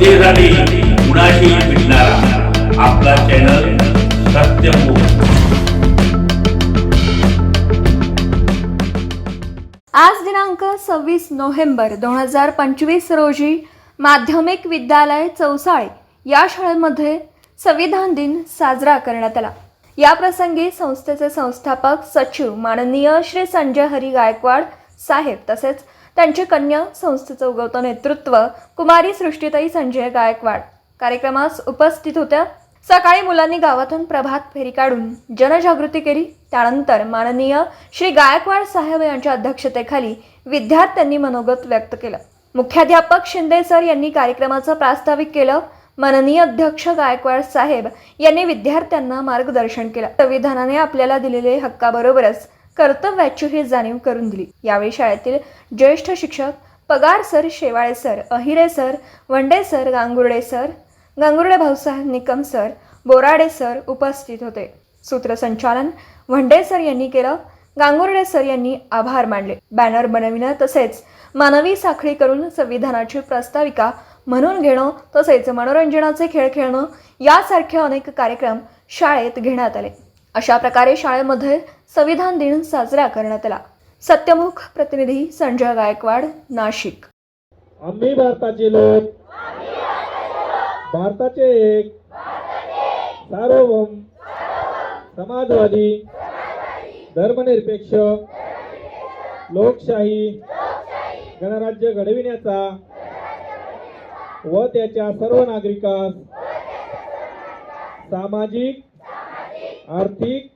जनतेसाठी कुणाशी भेटणारा आपला चॅनल सत्यमुख आज दिनांक सव्वीस नोव्हेंबर दोन हजार पंचवीस रोजी माध्यमिक विद्यालय चौसाळे या शाळेमध्ये संविधान दिन साजरा करण्यात आला. या प्रसंगी संस्थेचे संस्थापक सचिव माननीय श्री संजय हरी गायकवाड साहेब तसेच त्यांची कन्या संस्थेचं उगवतं नेतृत्व कुमारी सृष्टीताई संजय गायकवाड. कार्यक्रमास उपस्थित होत्या सकाळी मुलांनी गावातून प्रभात फेरी काढून जनजागृती केली. त्यानंतर माननीय श्री गायकवाड साहेब यांच्या अध्यक्षतेखाली विद्यार्थ्यांनी मनोगत व्यक्त केलं. मुख्याध्यापक शिंदे सर यांनी कार्यक्रमाचं प्रास्ताविक केलं. माननीय अध्यक्ष गायकवाड साहेब यांनी विद्यार्थ्यांना मार्गदर्शन केलं. संविधानाने आपल्याला दिलेले हक्काबरोबरच कर्तव्याचीही जाणीव करून दिली. यावेळी शाळेतील ज्येष्ठ शिक्षक Pagar sir Shewale sir Ahire sir Wande sir Gangurde sir Gangurde Bhausaheb Nikam sir Borade sir उपस्थित होते. सूत्रसंचालन वंडे सर यांनी केलं. गांगुर्डे सर यांनी आभार मानले. बॅनर बनविणं तसेच मानवी साखळी करून संविधानाची प्रस्ताविका म्हणून घेणं तसेच मनोरंजनाचे खेळ खेळणं यासारखे अनेक कार्यक्रम शाळेत घेण्यात आले. अशा प्रकारे शाळेमध्ये संविधान दिन साजरा करण्यात आला. सत्यमुख प्रतिनिधी संजय गायकवाड नाशिक. आम्ही भारताचे लोक. भारताचे एक. सार्वभौम. समाजवादी. धर्मनिरपेक्ष. लोकशाही. गणराज्य घडविण्याचा. व त्याच्या सर्व नागरिकांस. सामाजिक. आर्थिक.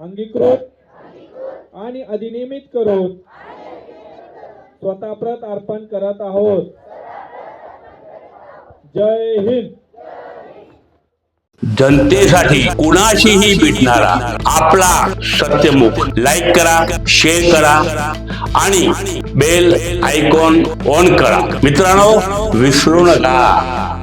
अंगीकृत आणि अधिनियमित करून स्वतः प्रत अर्पण करत आहोत. जय हिंद. जनतेसाठी कुणाशीही भेटणारा आपला सत्यमुख लाईक करा शेअर करा आणि बेल आयकॉन ऑन करा. मित्रांनो विसरू नका.